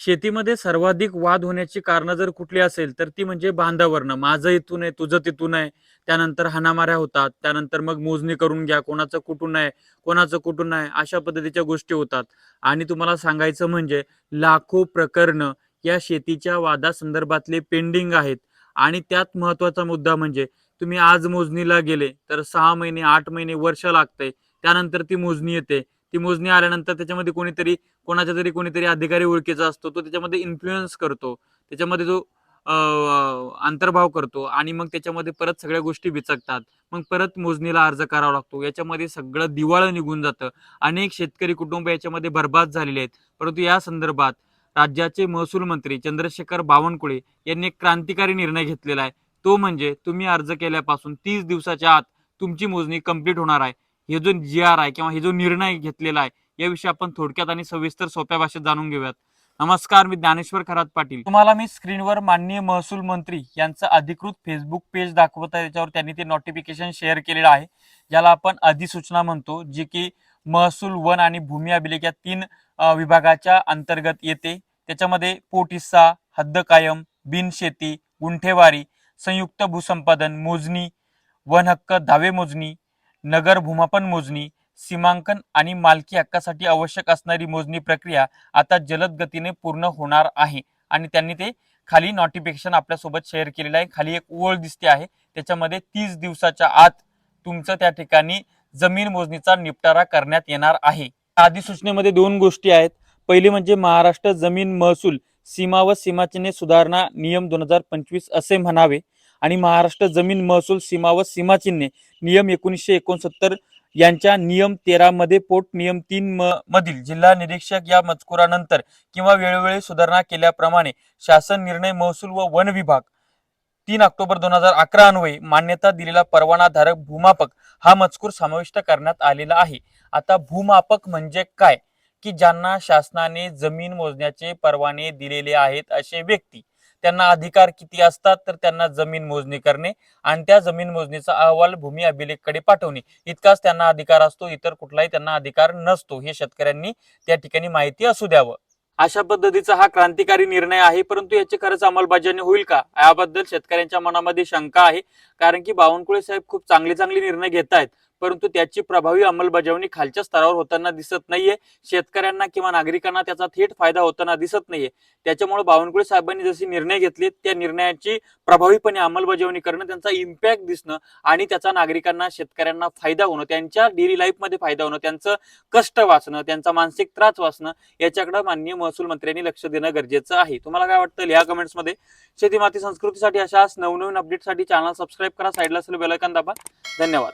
शेतीमध्ये सर्वाधिक वाद होण्याची कारणं जर कुठली असेल तर ती म्हणजे बांधावरनं माझं इथून आहे तुझं तिथून आहे. त्यानंतर हाणामाऱ्या होतात. त्यानंतर मग मोजणी करून घ्या कोणाचं कुठून आहे कोणाचं कुठून आहे अशा पद्धतीच्या गोष्टी होतात. आणि तुम्हाला सांगायचं म्हणजे लाखो प्रकरणं या शेतीच्या वादासंदर्भातले पेंडिंग आहेत. आणि त्यात महत्त्वाचा मुद्दा म्हणजे तुम्ही आज मोजणीला गेले तर सहा महिने आठ महिने वर्ष लागते त्यानंतर ती मोजणी येते. ती मोजणी आल्यानंतर त्याच्यामध्ये कोणीतरी कोणाच्या तरी कोणीतरी अधिकारी ओळखीचा असतो तो त्याच्यामध्ये इन्फ्लुएन्स करतो. त्याच्यामध्ये जो अंतर्भाव करतो आणि मग त्याच्यामध्ये परत सगळ्या गोष्टी बिचकतात मग परत मोजणीला अर्ज करावा लागतो. याच्यामध्ये सगळं दिवाळं निघून जातं. अनेक शेतकरी कुटुंब याच्यामध्ये बर्बाद झालेले आहेत. परंतु या संदर्भात राज्याचे महसूल मंत्री चंद्रशेखर बावनकुळे यांनी एक क्रांतिकारी निर्णय घेतलेला आहे. तो म्हणजे तुम्ही अर्ज केल्यापासून तीस दिवसाच्या आत तुमची मोजणी कंप्लीट होणार आहे. हे जो जी आर आहे किंवा हे जो निर्णय घेतलेला आहे याविषयी आपण थोडक्यात आणि सविस्तर सोप्या भाषेत जाणून घेऊयात. नमस्कार मी ज्ञानेश्वर खरात पाटील. तुम्हाला मी स्क्रीनवर माननीय महसूल मंत्री यांचं अधिकृत फेसबुक पेज दाखवत आहे त्याच्यावर त्यांनी ते नोटिफिकेशन शेअर केलेलं आहे. ज्याला आपण अधिसूचना म्हणतो जी की महसूल वन आणि भूमी अभिलेख या तीन विभागाच्या अंतर्गत येते. त्याच्यामध्ये पोटिस्सा हद्द कायम बिनशेती गुंठेवारी संयुक्त भूसंपादन मोजणी वन हक्क दावे मोजणी नगर भूमापन मोजणी सीमांकन आणि मालकी हक्कासाठी आवश्यक असणारी मोजणी प्रक्रिया आता जलद गतीने पूर्ण होणार आहे. आणि त्यांनी ते खाली नोटिफिकेशन आपल्यासोबत शेअर केलेलं आहे. खाली एक ओळ दिसते आहे. त्याच्यामध्ये तीस दिवसाच्या आत तुमचं त्या ठिकाणी जमीन मोजणीचा निपटारा करण्यात येणार आहे. अधिसूचनेमध्ये दोन गोष्टी आहेत. पहिली म्हणजे महाराष्ट्र जमीन महसूल सीमा व सीमाचिन्हे सुधारणा नियम दोन हजार पंचवीस असे म्हणावे. आणि महाराष्ट्र जमीन महसूल सीमा व सीमाचिन्हे नियम एकोणीसशे एकोणसत्तर यांच्या नियम तेरा मध्ये पोट नियम तीन म- मधील जिल्हा निरीक्षक या मजकुरानंतर किंवा वेळोवेळी सुधारणा केल्याप्रमाणे शासन निर्णय महसूल व वन विभाग तीन ऑक्टोबर दोन हजार अकरा अन्वये मान्यता दिलेला परवानाधारक भूमापक हा मजकूर समाविष्ट करण्यात आलेला आहे. आता भूमापक म्हणजे काय? की ज्यांना शासनाने जमीन मोजण्याचे परवाने दिलेले आहेत असे व्यक्ती त्यांना अधिकार किती असतात तर त्यांना जमीन मोजणी करणे आणि त्या जमीन मोजणीचा अहवाल भूमी अभिलेखकडे पाठवणे. इतकाच त्यांना अधिकार असतो इतर कुठलाही त्यांना अधिकार नसतो हे शेतकऱ्यांनी त्या ठिकाणी माहिती असू द्यावं. अशा पद्धतीचा हा क्रांतिकारी निर्णय आहे परंतु याची खरंच अंमलबजावणी होईल का? याबद्दल शेतकऱ्यांच्या मनामध्ये शंका आहे कारण की बावनकुळे साहेब खूप चांगले चांगले निर्णय घेत आहेत परंतु त्याची प्रभावी अंमलबजावणी खालच्या स्तरावर होताना दिसत नाहीये. शेतकऱ्यांना किंवा नागरिकांना त्याचा थेट फायदा होताना दिसत नाहीये. त्याच्यामुळे बावनकुळे साहेबांनी जसे निर्णय घेतले त्या निर्णयाची प्रभावीपणे अंमलबजावणी करणं त्यांचा इम्पॅक्ट दिसणं आणि त्याचा नागरिकांना शेतकऱ्यांना फायदा होणं त्यांच्या डेली लाईफमध्ये फायदा होणं त्यांचं कष्ट वाचणं त्यांचा मानसिक त्रास वाचणं याच्याकडे माननीय महसूल मंत्र्यांनी लक्ष देणं गरजेचं आहे. तुम्हाला काय वाटतं लिहा कमेंट्समध्ये शेती माती संस्कृतीसाठी अशाच नवनवीन अपडेटसाठी चॅनल सबस्क्राईब करा साईडला असलेलं बेलायकन दाबा. धन्यवाद.